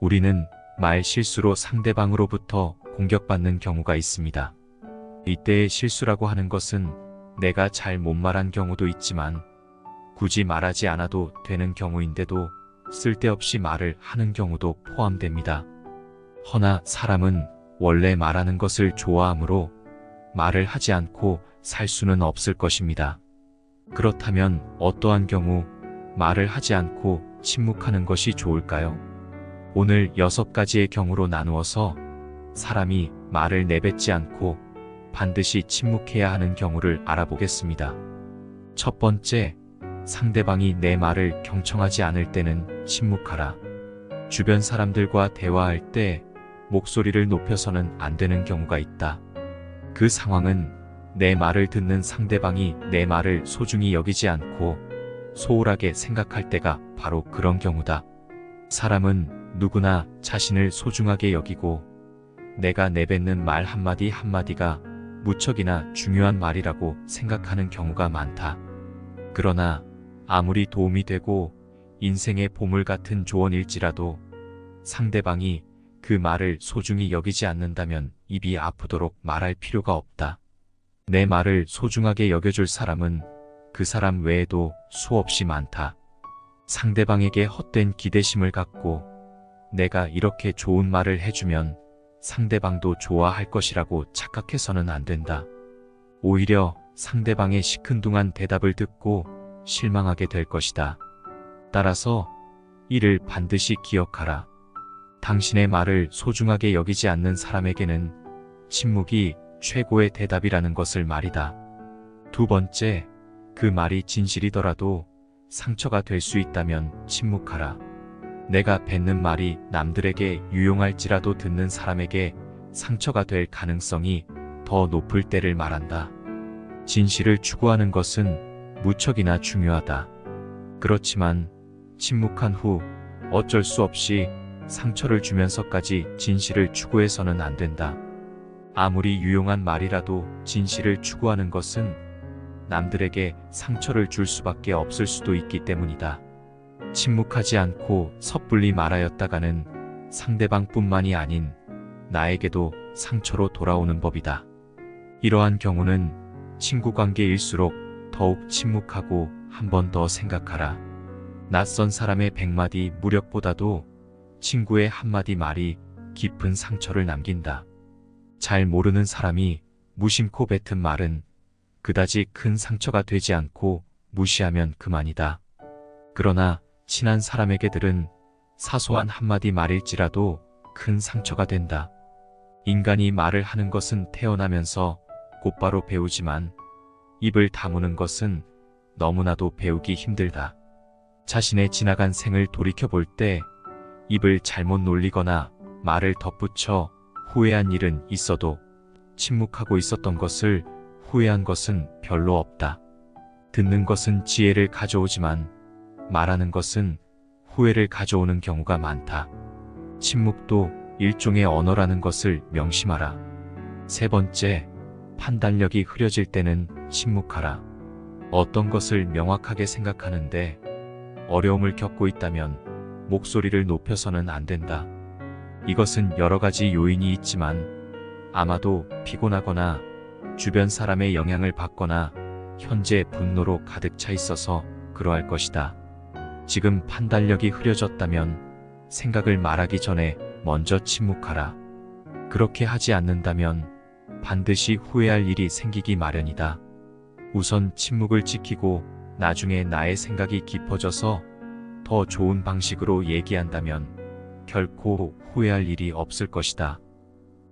우리는 말 실수로 상대방으로부터 공격받는 경우가 있습니다. 이때의 실수라고 하는 것은 내가 잘 못 말한 경우도 있지만 굳이 말하지 않아도 되는 경우인데도 쓸데없이 말을 하는 경우도 포함됩니다. 허나 사람은 원래 말하는 것을 좋아하므로 말을 하지 않고 살 수는 없을 것입니다. 그렇다면 어떠한 경우 말을 하지 않고 침묵하는 것이 좋을까요? 오늘 여섯 가지의 경우로 나누어서 사람이 말을 내뱉지 않고 반드시 침묵해야 하는 경우를 알아보겠습니다. 첫 번째, 상대방이 내 말을 경청하지 않을 때는 침묵하라. 주변 사람들과 대화할 때 목소리를 높여서는 안 되는 경우가 있다. 그 상황은 내 말을 듣는 상대방이 내 말을 소중히 여기지 않고 소홀하게 생각할 때가 바로 그런 경우다. 사람은 누구나 자신을 소중하게 여기고 내가 내뱉는 말 한마디 한마디가 무척이나 중요한 말이라고 생각하는 경우가 많다. 그러나 아무리 도움이 되고 인생의 보물 같은 조언일지라도 상대방이 그 말을 소중히 여기지 않는다면 입이 아프도록 말할 필요가 없다. 내 말을 소중하게 여겨줄 사람은 그 사람 외에도 수없이 많다. 상대방에게 헛된 기대심을 갖고 내가 이렇게 좋은 말을 해주면 상대방도 좋아할 것이라고 착각해서는 안 된다. 오히려 상대방의 시큰둥한 대답을 듣고 실망하게 될 것이다. 따라서 이를 반드시 기억하라. 당신의 말을 소중하게 여기지 않는 사람에게는 침묵이 최고의 대답이라는 것을 말이다. 두 번째, 그 말이 진실이더라도 상처가 될 수 있다면 침묵하라. 내가 뱉는 말이 남들에게 유용할지라도 듣는 사람에게 상처가 될 가능성이 더 높을 때를 말한다. 진실을 추구하는 것은 무척이나 중요하다. 그렇지만 침묵한 후 어쩔 수 없이 상처를 주면서까지 진실을 추구해서는 안 된다. 아무리 유용한 말이라도 진실을 추구하는 것은 남들에게 상처를 줄 수밖에 없을 수도 있기 때문이다. 침묵하지 않고 섣불리 말하였다가는 상대방뿐만이 아닌 나에게도 상처로 돌아오는 법이다. 이러한 경우는 친구 관계일수록 더욱 침묵하고 한 번 더 생각하라. 낯선 사람의 백마디 무력보다도 친구의 한마디 말이 깊은 상처를 남긴다. 잘 모르는 사람이 무심코 뱉은 말은 그다지 큰 상처가 되지 않고 무시하면 그만이다. 그러나 친한 사람에게 들은 사소한 한마디 말일지라도 큰 상처가 된다. 인간이 말을 하는 것은 태어나면서 곧바로 배우지만 입을 다무는 것은 너무나도 배우기 힘들다. 자신의 지나간 생을 돌이켜 볼 때 입을 잘못 놀리거나 말을 덧붙여 후회한 일은 있어도 침묵하고 있었던 것을 후회한 것은 별로 없다. 듣는 것은 지혜를 가져오지만 말하는 것은 후회를 가져오는 경우가 많다. 침묵도 일종의 언어라는 것을 명심하라. 세 번째, 판단력이 흐려질 때는 침묵하라. 어떤 것을 명확하게 생각하는데 어려움을 겪고 있다면 목소리를 높여서는 안 된다. 이것은 여러 가지 요인이 있지만 아마도 피곤하거나 주변 사람의 영향을 받거나 현재 분노로 가득 차 있어서 그러할 것이다. 지금 판단력이 흐려졌다면 생각을 말하기 전에 먼저 침묵하라. 그렇게 하지 않는다면 반드시 후회할 일이 생기기 마련이다. 우선 침묵을 지키고 나중에 나의 생각이 깊어져서 더 좋은 방식으로 얘기한다면 결코 후회할 일이 없을 것이다.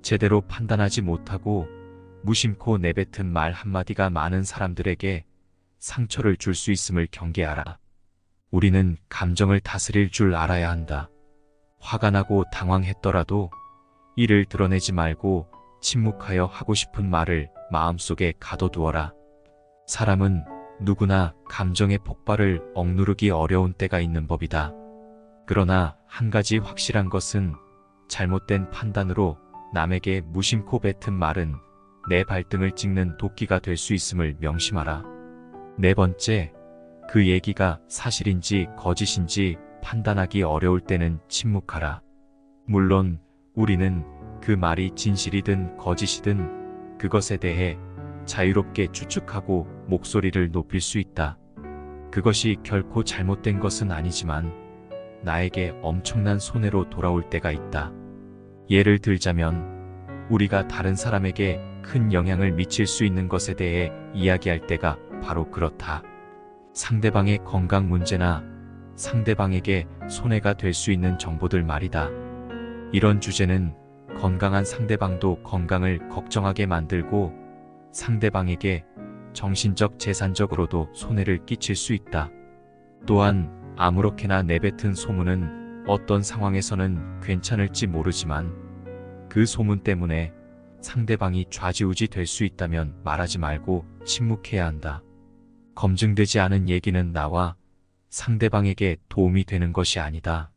제대로 판단하지 못하고 무심코 내뱉은 말 한마디가 많은 사람들에게 상처를 줄 수 있음을 경계하라. 우리는 감정을 다스릴 줄 알아야 한다. 화가 나고 당황했더라도 이를 드러내지 말고 침묵하여 하고 싶은 말을 마음속에 가둬두어라. 사람은 누구나 감정의 폭발을 억누르기 어려운 때가 있는 법이다. 그러나 한 가지 확실한 것은 잘못된 판단으로 남에게 무심코 뱉은 말은 내 발등을 찍는 도끼가 될 수 있음을 명심하라. 네 번째, 그 얘기가 사실인지 거짓인지 판단하기 어려울 때는 침묵하라. 물론 우리는 그 말이 진실이든 거짓이든 그것에 대해 자유롭게 추측하고 목소리를 높일 수 있다. 그것이 결코 잘못된 것은 아니지만 나에게 엄청난 손해로 돌아올 때가 있다. 예를 들자면 우리가 다른 사람에게 큰 영향을 미칠 수 있는 것에 대해 이야기할 때가 바로 그렇다. 상대방의 건강 문제나 상대방에게 손해가 될 수 있는 정보들 말이다. 이런 주제는 건강한 상대방도 건강을 걱정하게 만들고 상대방에게 정신적 재산적으로도 손해를 끼칠 수 있다. 또한 아무렇게나 내뱉은 소문은 어떤 상황에서는 괜찮을지 모르지만 그 소문 때문에 상대방이 좌지우지 될 수 있다면 말하지 말고 침묵해야 한다. 검증되지 않은 얘기는 나와 상대방에게 도움이 되는 것이 아니다.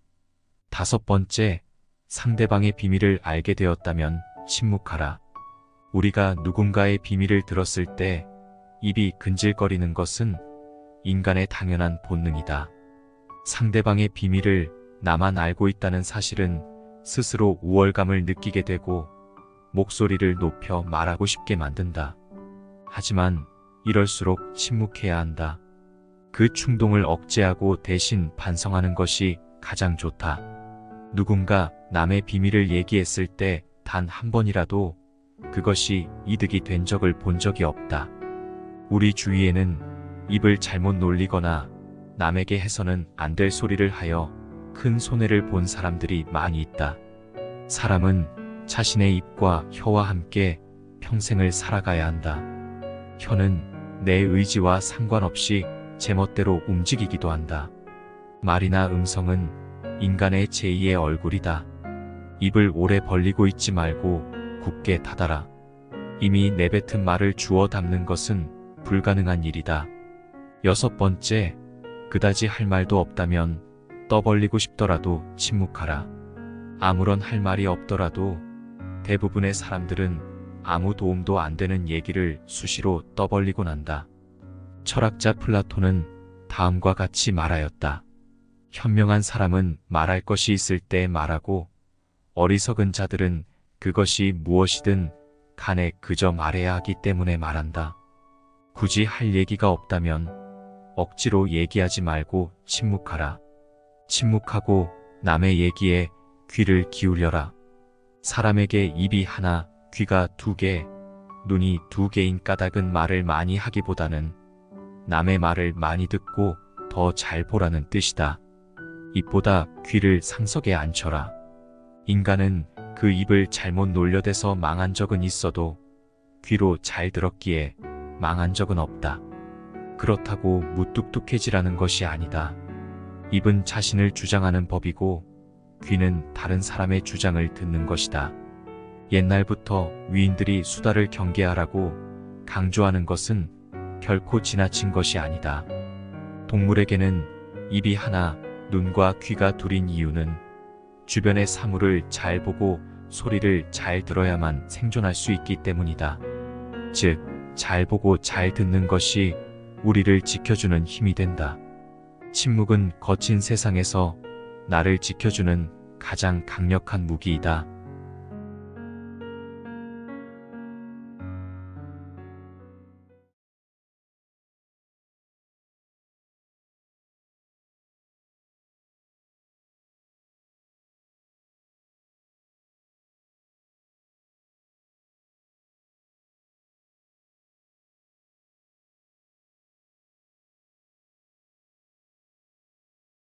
다섯 번째, 상대방의 비밀을 알게 되었다면 침묵하라. 우리가 누군가의 비밀을 들었을 때 입이 근질거리는 것은 인간의 당연한 본능이다. 상대방의 비밀을 나만 알고 있다는 사실은 스스로 우월감을 느끼게 되고 목소리를 높여 말하고 싶게 만든다. 하지만 이럴수록 침묵해야 한다. 그 충동을 억제하고 대신 반성하는 것이 가장 좋다. 누군가 남의 비밀을 얘기했을 때 단 한 번이라도 그것이 이득이 된 적을 본 적이 없다. 우리 주위에는 입을 잘못 놀리거나 남에게 해서는 안 될 소리를 하여 큰 손해를 본 사람들이 많이 있다. 사람은 자신의 입과 혀와 함께 평생을 살아가야 한다. 혀는 내 의지와 상관없이 제멋대로 움직이기도 한다. 말이나 음성은 인간의 제2의 얼굴이다. 입을 오래 벌리고 있지 말고 굳게 닫아라. 이미 내뱉은 말을 주워 담는 것은 불가능한 일이다. 여섯 번째, 그다지 할 말도 없다면 떠벌리고 싶더라도 침묵하라. 아무런 할 말이 없더라도 대부분의 사람들은 아무 도움도 안 되는 얘기를 수시로 떠벌리곤 한다. 철학자 플라톤은 다음과 같이 말하였다. 현명한 사람은 말할 것이 있을 때 말하고 어리석은 자들은 그것이 무엇이든 간에 그저 말해야 하기 때문에 말한다. 굳이 할 얘기가 없다면 억지로 얘기하지 말고 침묵하라. 침묵하고 남의 얘기에 귀를 기울여라. 사람에게 입이 하나, 귀가 두 개, 눈이 두 개인 까닭은 말을 많이 하기보다는 남의 말을 많이 듣고 더 잘 보라는 뜻이다. 입보다 귀를 상석에 앉혀라. 인간은 그 입을 잘못 놀려대서 망한 적은 있어도 귀로 잘 들었기에 망한 적은 없다. 그렇다고 무뚝뚝해지라는 것이 아니다. 입은 자신을 주장하는 법이고 귀는 다른 사람의 주장을 듣는 것이다. 옛날부터 위인들이 수다를 경계하라고 강조하는 것은 결코 지나친 것이 아니다. 동물에게는 입이 하나, 눈과 귀가 둘인 이유는 주변의 사물을 잘 보고 소리를 잘 들어야만 생존할 수 있기 때문이다. 즉, 잘 보고 잘 듣는 것이 우리를 지켜주는 힘이 된다. 침묵은 거친 세상에서 나를 지켜주는 가장 강력한 무기이다.